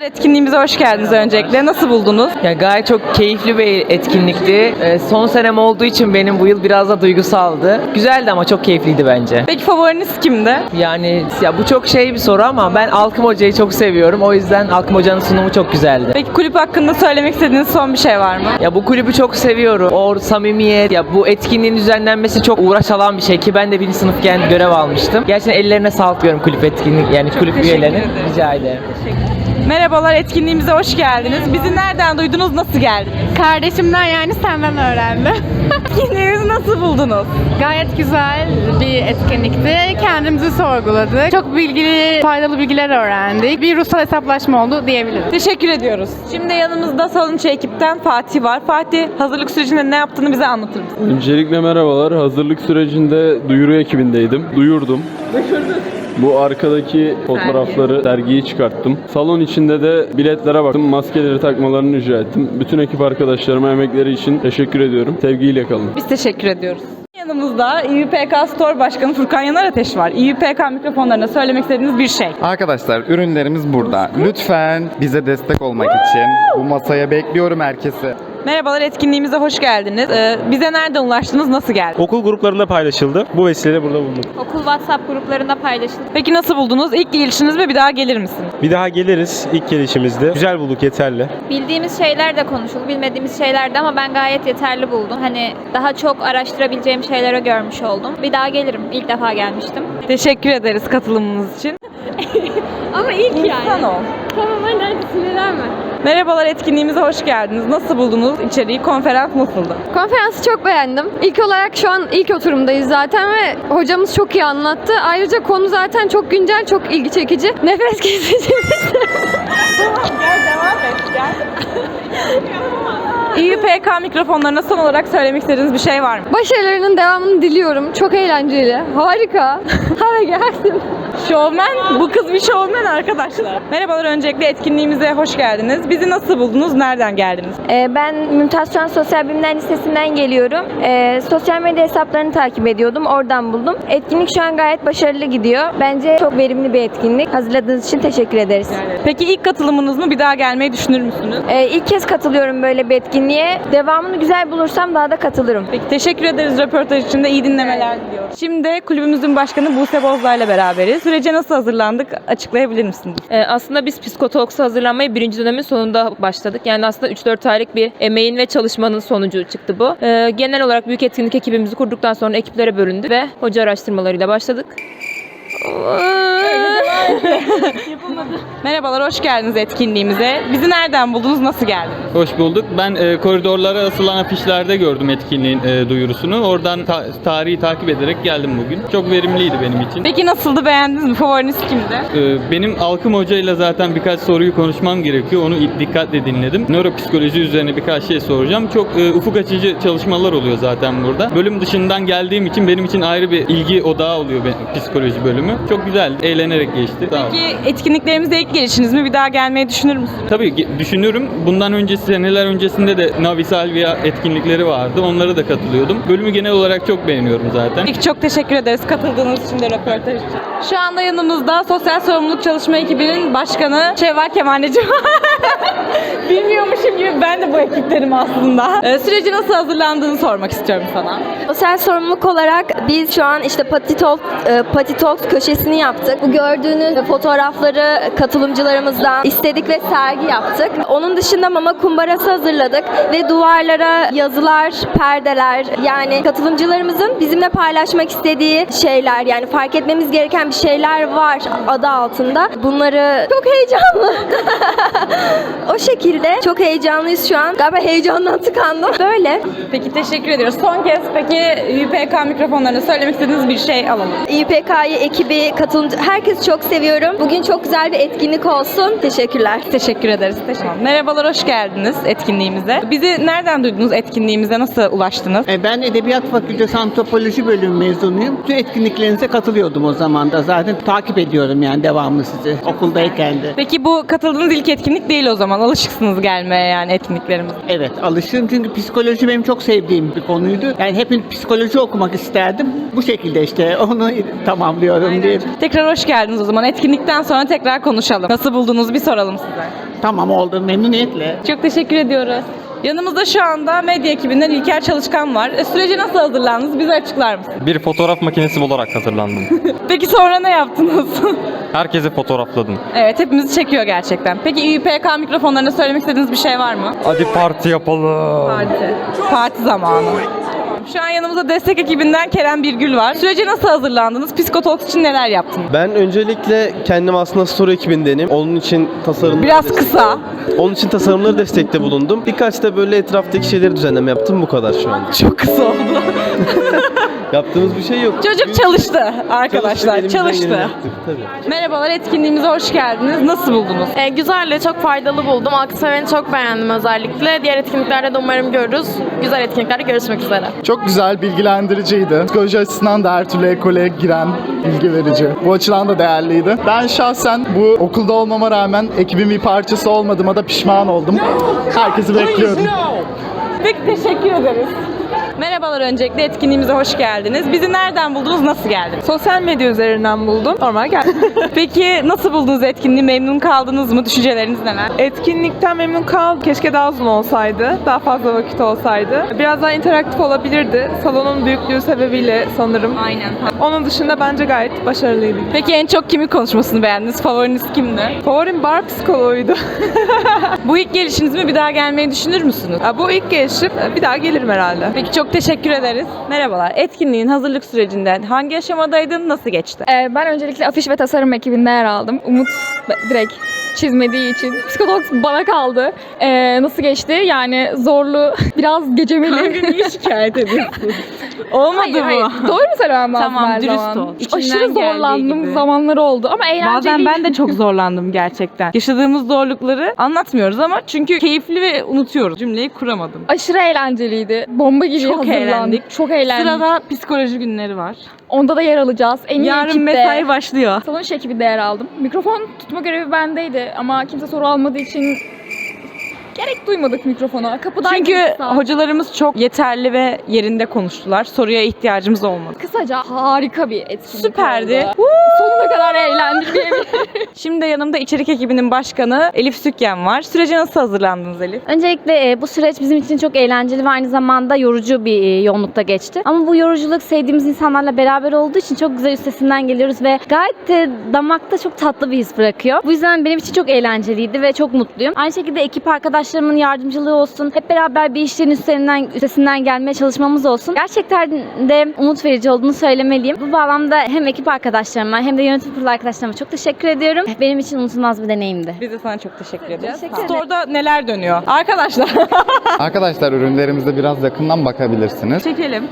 Etkinliğimize hoş geldiniz öncelikle. Nasıl buldunuz? Ya gayet çok keyifli bir etkinlikti. Ee, son senem olduğu için benim bu yıl biraz da duygusaldı. Güzeldi ama çok keyifliydi bence. Peki favoriniz kimdi? Yani ya bu çok şey bir soru ama ben Alkım Hoca'yı çok seviyorum. O yüzden Alkım Hoca'nın sunumu çok güzeldi. Peki kulüp hakkında söylemek istediğiniz son bir şey var mı? Ya bu kulübü çok seviyorum. O samimiyet, ya bu etkinliğin düzenlenmesi çok uğraş alan bir şey ki ben de birinci sınıfken görev almıştım. Gerçekten ellerine sağlık diyorum kulüp etkinlik yani kulüp teşekkür üyelerinin. ederim. Rica ederim. Merhabalar etkinliğimize hoş geldiniz. Bizi nereden duydunuz? Nasıl geldiniz? Kardeşimden yani senden öğrendim. Etkinliğimizi nasıl buldunuz? Gayet güzel bir etkinlikti. Kendimizi sorguladık. Çok bilgili, faydalı bilgiler öğrendik. Bir ruhsal hesaplaşma oldu diyebiliriz. Teşekkür ediyoruz. Şimdi yanımızda salonçu ekipten Fatih var. Fatih hazırlık sürecinde ne yaptığını bize anlatır mısın? Öncelikle merhabalar. Hazırlık sürecinde duyuru ekibindeydim. Duyurdum. Bu arkadaki fotoğrafları dergiyi çıkarttım. Salon içinde de biletlere baktım. Maskeleri takmalarını rica ettim. Bütün ekip arkadaşlarıma emekleri için teşekkür ediyorum. Sevgiyle kalın. Biz teşekkür ediyoruz. Yanımızda İUPK Store Başkanı Furkan Yanar Ateş var. İUPK mikrofonlarına söylemek istediğiniz bir şey. Arkadaşlar ürünlerimiz burada. Lütfen bize destek olmak için bu masaya bekliyorum herkesi. Merhabalar etkinliğimize hoş geldiniz. Ee, bize nereden ulaştınız? Nasıl geldiniz? Okul gruplarında paylaşıldı. Bu vesileyle burada bulunduk. Okul WhatsApp gruplarında paylaşıldı. Peki nasıl buldunuz? İlk gelişiniz mi? Bir daha gelir misiniz? Bir daha geliriz ilk gelişimizde. Güzel bulduk yeterli. Bildiğimiz şeyler de konuşuldu, bilmediğimiz şeyler de ama ben gayet yeterli buldum. Hani daha çok araştırabileceğim şeyleri görmüş oldum. Bir daha gelirim. İlk defa gelmiştim. Teşekkür ederiz katılımınız için. Ama ilk İnsan ol. Tamam hadi hadi sinirlenme. Merhabalar etkinliğimize hoş geldiniz. Nasıl buldunuz içeriği? Konferans nasıldı? Konferansı çok beğendim. İlk olarak şu an ilk oturumdayız zaten ve hocamız çok iyi anlattı. Ayrıca konu zaten çok güncel, çok ilgi çekici. Nefes kesici. Gel devam et gel. İUPK mikrofonlarına son olarak söylemek istediğiniz bir şey var mı? Başarılarının devamını diliyorum. Çok eğlenceli. Harika. Hadi gelsin. Şovmen, bu kız bir şovmen arkadaşlar. Merhabalar öncelikle etkinliğimize hoş geldiniz. Bizi nasıl buldunuz? Nereden geldiniz? Ee, Ben Mümtaz Şuan Sosyal Bilimler Lisesi'nden geliyorum. Ee, sosyal medya hesaplarını takip ediyordum. Oradan buldum. Etkinlik şu an gayet başarılı gidiyor. Bence çok verimli bir etkinlik. Hazırladığınız için teşekkür ederiz. Peki ilk katılımınız mı? Bir daha gelmeyi düşünür müsünüz? Ee, ilk kez katılıyorum böyle bir etkinliğe. Devamını güzel bulursam daha da katılırım. Peki teşekkür ederiz röportaj için de iyi dinlemeler diliyoruz. Şimdi kulübümüzün başkanı Buse Bozdağ ile beraberiz. Sürece nasıl hazırlandık açıklayabilir misiniz? Ee, aslında biz Psikotalks'a hazırlanmaya birinci dönemin sonunda başladık. Yani aslında 3-4 aylık bir emeğin ve çalışmanın sonucu çıktı bu. Ee, genel olarak büyük etkinlik ekibimizi kurduktan sonra ekiplere bölündük ve hoca araştırmalarıyla başladık. Merhabalar, hoş geldiniz etkinliğimize. Bizi nereden buldunuz, nasıl geldiniz? Hoş bulduk. Ben e, koridorlara asılan afişlerde gördüm etkinliğin e, duyurusunu. Oradan ta- tarihi takip ederek geldim bugün. Çok verimliydi benim için. Peki nasıldı, beğendiniz mi? Favoriniz kimdi? E, benim Alkım Hoca ile zaten birkaç soruyu konuşmam gerekiyor. Onu dikkatle dinledim. Nöropsikoloji üzerine birkaç şey soracağım. Çok e, ufuk açıcı çalışmalar oluyor zaten burada. Bölüm dışından geldiğim için benim için ayrı bir ilgi odağı oluyor be- psikoloji bölümü. Çok güzel, eğlenerek geçti. Sağ olun. Peki etkinliklerimizde ilk gelişiniz mi? Bir daha gelmeyi düşünür müsünüz? Tabii ge- düşünüyorum. Bundan öncesi seneler öncesinde de Navi Salvia etkinlikleri vardı. Onlara da katılıyordum. Bölümü genel olarak çok beğeniyorum zaten. Peki çok teşekkür ederiz katıldığınız için de röportaj için. Şu anda yanımızda Sosyal Sorumluluk Çalışma ekibinin başkanı Şevval Kemaneci var. Bilmiyormuşum gibi ben de bu ekipterim aslında. Ee, süreci nasıl hazırlandığını sormak istiyorum sana. Sosyal sorumluluk olarak biz şu an işte Pati Talk, e, Pati Talks köşesini yaptık. Bu gördüğünüz fotoğrafları katılımcılarımızdan istedik ve sergi yaptık. Onun dışında mama kumbarası hazırladık ve duvarlara yazılar, perdeler yani katılımcılarımızın bizimle paylaşmak istediği şeyler yani fark etmemiz gereken bir şeyler var adı altında. Bunları çok heyecanlı. o şekilde çok heyecanlıyız şu an. Galiba heyecandan tıkandım. Böyle. Peki teşekkür ediyoruz. Son kez peki UPK mikrofonlarına söylemek istediğiniz bir şey alalım. İPK'yı, ekibi, katılımcı, herkesi çok seviyorum. Bugün çok güzel bir etkinlik olsun. Teşekkürler. Teşekkür ederiz. Tamam. Merhabalar, hoş geldiniz etkinliğimize. Bizi nereden duydunuz etkinliğimize? Nasıl ulaştınız? E, Ben Edebiyat Fakültesi Antropoloji bölümü mezunuyum. Bütün etkinliklerinize katılıyordum o zaman da. Zaten takip ediyorum yani devamlı sizi okuldayken de. Peki bu katıldığınız ilk etkinlik değil o zaman. alışıksınız gelmeye yani etkinliklerimize. Evet alışırım çünkü psikoloji benim çok sevdiğim bir konuydu. Yani hep psikoloji okumak isterdim. Bu şekilde işte onu tamamlıyorum diye. Tekrar hoş geldiniz o zaman. Etkinlikten sonra tekrar konuşalım. Nasıl buldunuz bir soralım size. Tamam oldu memnuniyetle. Çok teşekkür ediyoruz. Yanımızda şu anda medya ekibinden İlker Çalışkan var. E, sürece nasıl hazırlandınız? Bize açıklar mısınız? Bir fotoğraf makinesi olarak hazırlandım. Peki sonra ne yaptınız? Herkese fotoğrafladım. evet hepimizi çekiyor gerçekten. Peki İPK mikrofonlarına söylemek istediğiniz bir şey var mı? Hadi parti yapalım. Parti. Parti zamanı. Şu an yanımızda destek ekibinden Kerem Birgül var. Sürece nasıl hazırlandınız? Psikotalks için neler yaptınız? Ben öncelikle kendim aslında story ekibindenim. Onun için tasarım Biraz kısa. Onun için tasarımları destekte bulundum. Birkaç da böyle etraftaki şeyleri düzenleme yaptım bu kadar şu an. Çok kısa oldu. Yaptığımız bir şey yok. Çocuk çalıştı arkadaşlar. Elimizden Çalıştı. yaptık, tabii. Merhabalar etkinliğimize hoş geldiniz. Nasıl buldunuz? E, güzeldi, çok faydalı buldum. Aksever'i çok beğendim özellikle. Diğer etkinliklerde de umarım görürüz. Güzel etkinliklerde görüşmek üzere. Çok güzel, bilgilendiriciydi. Psikoloji açısından da her türlü ekole giren bilgi verici. Bu açıdan da değerliydi. Ben şahsen bu okulda olmama rağmen ekibin bir parçası olmadığıma da pişman oldum. Herkesi bekliyorum. Peki teşekkür ederiz. Merhabalar öncelikle etkinliğimize hoş geldiniz. Bizi nereden buldunuz, nasıl geldiniz? Sosyal medya üzerinden buldum. Normal geldim. Peki nasıl buldunuz etkinliği? Memnun kaldınız mı? Düşünceleriniz neler? Etkinlikten memnun kaldım. Keşke daha uzun olsaydı. Daha fazla vakit olsaydı. Biraz daha interaktif olabilirdi. Salonun büyüklüğü sebebiyle sanırım. Aynen. Onun dışında bence gayet başarılıydı. Peki en çok kimin konuşmasını beğendiniz? Favoriniz kimdi? Favorim bar psikoloğuydu. Bu ilk gelişiniz mi? Bir daha gelmeyi düşünür müsünüz? Ya Bu ilk gelişim. Bir daha gelirim herhalde. Peki çok teşekkür ederiz. Merhabalar. Etkinliğin hazırlık sürecinden hangi aşamadaydın? Nasıl geçti? Ee, ben öncelikle afiş ve tasarım ekibinde yer aldım. Umut direkt çizmediği için. Psikolog bana kaldı. Ee, nasıl geçti? Yani zorlu, biraz gecemeli. Niye şikayet ediyorsun? Olmadı hayır, mı? hayır. Doğru mu söylemem lazım Tamam, her dürüst zaman? ol. İçinden Aşırı geldiği zorlandığım gibi. zamanlar oldu ama eğlenceliydi. Bazen ben de çok zorlandım gerçekten. Yaşadığımız zorlukları anlatmıyoruz ama çünkü keyifli ve unutuyoruz. Cümleyi kuramadım. Aşırı eğlenceliydi. Bomba gibi Çok hazırlandık. eğlendik. Çok eğlendik. Sırada psikoloji günleri var. Onda da yer alacağız. En iyi Yarın ekipte. mesai başlıyor. Salon iş ekibinde yer aldım. Mikrofon tutma görevi bendeydi ama kimse soru almadığı için gerek duymadık mikrofona. Kapıdan Çünkü girdik hocalarımız çok yeterli ve yerinde konuştular. Soruya ihtiyacımız olmadı. Kısaca harika bir etkinlik Süperdi. oldu. Sonuna kadar eğlendik diyebilirim. Şimdi de yanımda içerik ekibinin başkanı Elif Sükyen var. Sürece nasıl hazırlandınız Elif? Öncelikle e, bu süreç bizim için çok eğlenceli ve aynı zamanda yorucu bir e, yoğunlukta geçti. Ama bu yoruculuk sevdiğimiz insanlarla beraber olduğu için çok güzel üstesinden geliyoruz ve gayet de damakta çok tatlı bir his bırakıyor. Bu yüzden benim için çok eğlenceliydi ve çok mutluyum. Aynı şekilde ekip arkadaşlarımın yardımcılığı olsun. Hep beraber bir işlerin üstlerinden, üstesinden gelmeye çalışmamız olsun. Gerçekten de umut verici olduğunu söylemeliyim. Bu bağlamda hem ekip arkadaşlarıma hem de yönetim kurulu arkadaşlarıma çok teşekkür ediyorum. Benim için unutulmaz bir deneyimdi. Biz de sana çok teşekkür ederiz. Teşekkür ederim. Store'da neler dönüyor? Arkadaşlar Arkadaşlar ürünlerimize biraz yakından bakabilirsiniz. çekelim.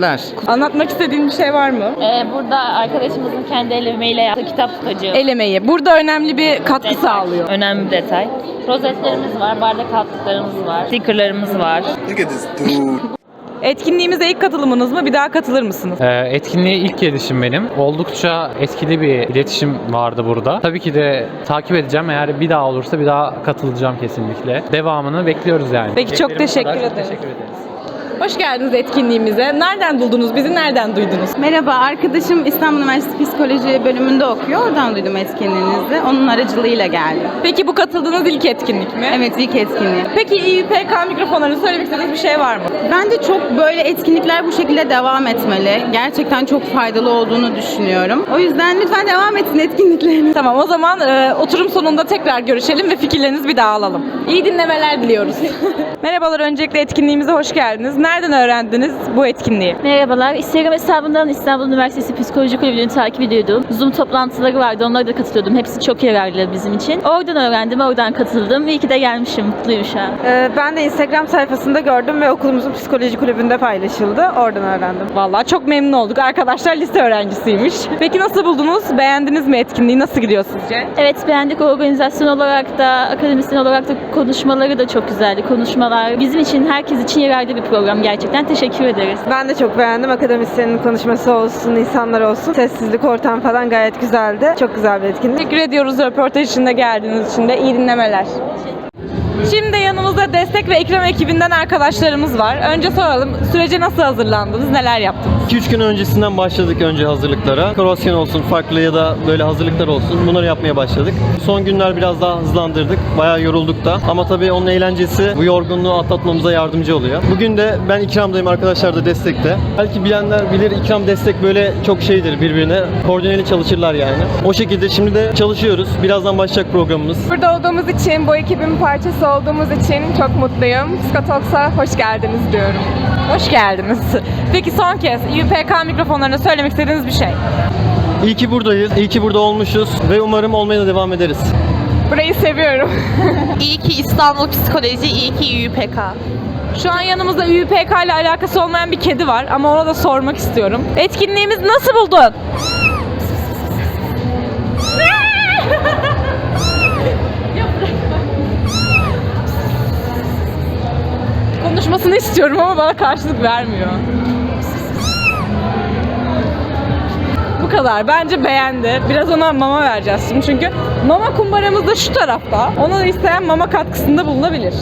Ler. Anlatmak istediğin bir şey var mı? Ee, burada arkadaşımızın kendi el emeğiyle yaptığı kitap tutacı. Elemeyi. Burada önemli bir katkı sağlıyor. Önemli bir detay. Rozetlerimiz var, bardak altlıklarımız var, stickerlarımız var. Etkinliğimize ilk katılımınız mı? Bir daha katılır mısınız? Ee, etkinliğe ilk gelişim benim. Oldukça etkili bir iletişim vardı burada. Tabii ki de takip edeceğim. Eğer bir daha olursa bir daha katılacağım kesinlikle. Devamını bekliyoruz yani. Peki, çok teşekkür ederiz. Teşekkür ederiz. Hoş geldiniz etkinliğimize. Nereden buldunuz bizi? Nereden duydunuz? Merhaba, arkadaşım İstanbul Üniversitesi Psikoloji bölümünde okuyor. Oradan duydum etkinliğinizi. Onun aracılığıyla geldim. Peki bu katıldığınız ilk etkinlik mi? Evet, ilk etkinliği. Peki İPK mikrofonlarını söylemek istediğiniz bir şey var mı? Bence çok böyle etkinlikler bu şekilde devam etmeli. Gerçekten çok faydalı olduğunu düşünüyorum. O yüzden lütfen devam etsin etkinlikleriniz. Tamam o zaman e, oturum sonunda tekrar görüşelim ve fikirlerinizi bir daha alalım. İyi dinlemeler diliyoruz. Merhabalar öncelikle etkinliğimize hoş geldiniz. Nereden öğrendiniz bu etkinliği? Merhabalar. Instagram hesabından İstanbul Üniversitesi Psikoloji Kulübü'nü takip ediyordum. Zoom toplantıları vardı. Onlara da katılıyordum. Hepsi çok yararlı bizim için. Oradan öğrendim, oradan katıldım ve iyi ki de gelmişim. Mutluyum şu an. Ee, ben de Instagram sayfasında gördüm ve okulumuzun psikoloji kulübünde paylaşıldı. Oradan öğrendim. Vallahi çok memnun olduk. Arkadaşlar lise öğrencisiymiş. Peki nasıl buldunuz? Beğendiniz mi etkinliği? Nasıl gidiyor sizce? Evet beğendik. Organizasyon olarak da, akademisyen olarak da konuşmaları da çok güzeldi. Konuşmalar bizim için, herkes için yararlı bir program. Gerçekten. Teşekkür ederiz. Ben de çok beğendim. Akademisyenin konuşması olsun, insanlar olsun. Sessizlik ortam falan gayet güzeldi. Çok güzel bir etkinlik. Teşekkür ediyoruz röportaj için de geldiğiniz için de. İyi dinlemeler. Şimdi yanımızda destek ve ikram ekibinden arkadaşlarımız var. Önce soralım, sürece nasıl hazırlandınız, neler yaptınız? 2-3 gün öncesinden başladık önce hazırlıklara. Korosyon olsun, farklı ya da böyle hazırlıklar olsun. Bunları yapmaya başladık. Son günler biraz daha hızlandırdık. Bayağı yorulduk da. Ama tabii onun eğlencesi bu yorgunluğu atlatmamıza yardımcı oluyor. Bugün de ben ikramdayım arkadaşlar da destekte. Belki bilenler bilir ikram destek böyle çok şeydir birbirine. Koordineli çalışırlar yani. O şekilde şimdi de çalışıyoruz. Birazdan başlayacak programımız. Burada olduğumuz için, bu ekibin parçası olduğumuz için çok mutluyum. Psikotalks'a hoş geldiniz diyorum. Hoş geldiniz. Peki son kez UPK mikrofonlarına söylemek istediğiniz bir şey. İyi ki buradayız. İyi ki burada olmuşuz. Ve umarım olmaya da devam ederiz. Burayı seviyorum. İyi ki İstanbul Psikoloji, iyi ki UPK. Şu an yanımızda UPK ile alakası olmayan bir kedi var ama ona da sormak istiyorum. Etkinliğimiz nasıl buldun? Konuşmasını istiyorum ama bana karşılık vermiyor. Bu kadar. Bence beğendi. Biraz ona mama vereceğiz şimdi çünkü mama kumbaramız da şu tarafta. Ona isteyen mama katkısında bulunabilir.